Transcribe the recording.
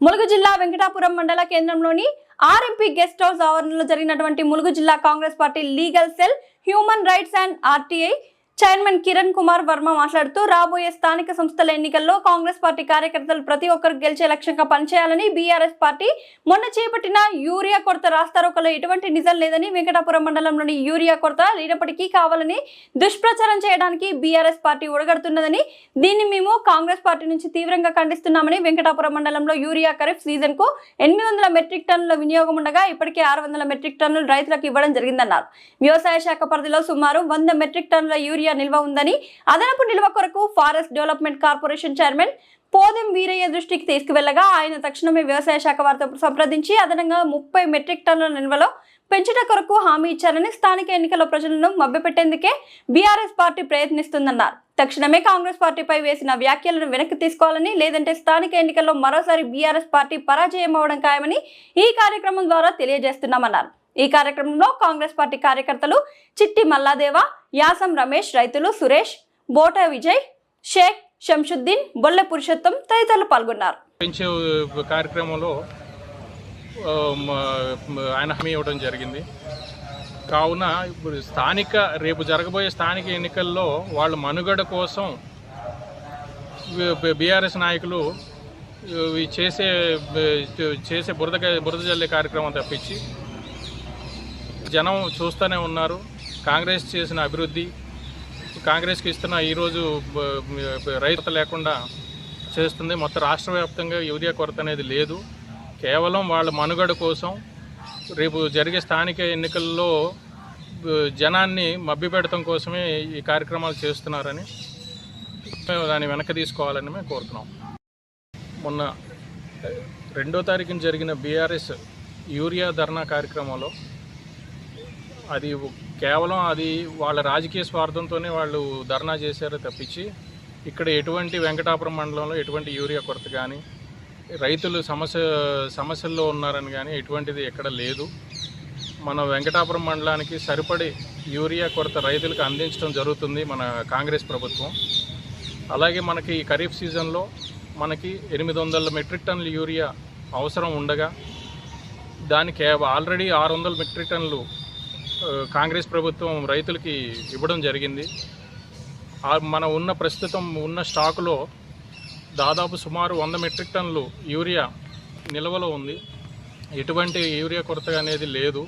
ములుగు జిల్లా వెంకటాపురం మండల కేంద్రంలోని ఆర్ఎంపీ గెస్ట్ హౌస్ ఆవరణలో జరిగినటువంటి ములుగు జిల్లా Congress party legal cell human rights and RTI chairman Kiran Kumar Varma మాట్లాడుతూ రాబోయే స్థానిక సంస్థల ఎన్నికల్లో కాంగ్రెస్ పార్టీ కార్యకర్తలు ప్రతి ఒక్కరు గెలిచే లక్ష్యంగా పనిచేయాలని బీఆర్ఎస్ పార్టీ మొన్న చేపట్టిన యూరియా కొరత రాస్తారోకలో ఎటువంటి నిజం లేదని వెంకటాపురం మండలంలోని యూరియా కొరత లేనప్పటికీ కావాలని దుష్ప్రచారం చేయడానికి బీఆర్ఎస్ పార్టీ ఉడగడుతున్నదని దీన్ని మేము కాంగ్రెస్ పార్టీ నుంచి తీవ్రంగా ఖండిస్తున్నామని వెంకటాపురం మండలంలో యూరియా ఖరీఫ్ సీజన్కు ఎనిమిది మెట్రిక్ టన్నుల వినియోగం ఉండగా ఇప్పటికే ఆరు వందల మెట్రిక్ టన్నులు రైతులకు ఇవ్వడం జరిగిందన్నారు. వ్యవసాయ శాఖ పరిధిలో సుమారు వంద మెట్రిక్ టన్నుల యూరియా నిల్వ ఉందని అదనపు నిల్వ కొరకు forest development corporation chairman Podem Veeraiah దృష్టికి తీసుకువెళ్ళగా ఆయన తక్షణమే వ్యవసాయ శాఖ వారితో సంప్రదించి అదనంగా ముప్పై మెట్రిక్ టన్నుల నిల్వలో పెంచట కొరకు హామీ ఇచ్చారని స్థానిక ఎన్నికల ప్రజలను మభ్యపెట్టేందుకే బీఆర్ఎస్ పార్టీ ప్రయత్నిస్తుందన్నారు. తక్షణమే కాంగ్రెస్ పార్టీపై వేసిన వ్యాఖ్యలను వెనక్కి తీసుకోవాలని లేదంటే స్థానిక ఎన్నికల్లో మరోసారి బీఆర్ఎస్ పార్టీ పరాజయం అవడం ఖాయమని ఈ కార్యక్రమం ద్వారా తెలియజేస్తున్నామన్నారు. ఈ కార్యక్రమంలో కాంగ్రెస్ పార్టీ కార్యకర్తలు చిట్టి మల్లాదేవ యాసం రమేష్ రైతులు సురేష్ బోట విజయ్ షేక్ శంషుద్దీన్ బొల్లె పురుషోత్తం తదితరులు పాల్గొన్నారు. పెంచే కార్యక్రమంలో ఆయన హామీ ఇవ్వడం జరిగింది. కావున ఇప్పుడు స్థానిక రేపు జరగబోయే స్థానిక ఎన్నికల్లో వాళ్ళ మనుగడ కోసం బీఆర్ఎస్ నాయకులు చేసే చేసే బురద బురద జల్లే కార్యక్రమం తప్పించి జనం చూస్తూనే ఉన్నారు. కాంగ్రెస్ చేసిన అభివృద్ధి కాంగ్రెస్కి ఇస్తున్న ఈరోజు రైతు లేకుండా చేస్తుంది. మొత్తం రాష్ట్ర వ్యాప్తంగా యూరియా కొరత అనేది లేదు. కేవలం వాళ్ళ మనుగడ కోసం రేపు జరిగే స్థానిక ఎన్నికల్లో జనాన్ని మభ్యపెడతం కోసమే ఈ కార్యక్రమాలు చేస్తున్నారని మేము దాన్ని వెనక్కి తీసుకోవాలని మేము కోరుతున్నాం. మొన్న రెండో తారీఖున జరిగిన బీఆర్ఎస్ యూరియా ధర్నా కార్యక్రమంలో అది కేవలం అది వాళ్ళ రాజకీయ స్వార్థంతోనే వాళ్ళు ధర్నా చేశారో తప్పించి ఇక్కడ ఎటువంటి వెంకటాపురం మండలంలో ఎటువంటి యూరియా కొరత కానీ రైతులు సమస్య సమస్యల్లో ఉన్నారని కానీ ఎటువంటిది ఎక్కడ లేదు. మన వెంకటాపురం మండలానికి సరిపడి యూరియా కొరత రైతులకు అందించడం జరుగుతుంది మన కాంగ్రెస్ ప్రభుత్వం. అలాగే మనకి ఈ ఖరీఫ్ సీజన్లో మనకి ఎనిమిది వందల మెట్రిక్ టన్నుల యూరియా అవసరం ఉండగా దానికి ఆల్రెడీ ఆరు వందల మెట్రిక్ టన్నులు కాంగ్రెస్ ప్రభుత్వం రైతులకి ఇవ్వడం జరిగింది. మన ఉన్న ప్రస్తుతం ఉన్న స్టాకులో దాదాపు సుమారు వంద మెట్రిక్ టన్నులు యూరియా నిల్వలో ఉంది. ఎటువంటి యూరియా కొరత అనేది లేదు.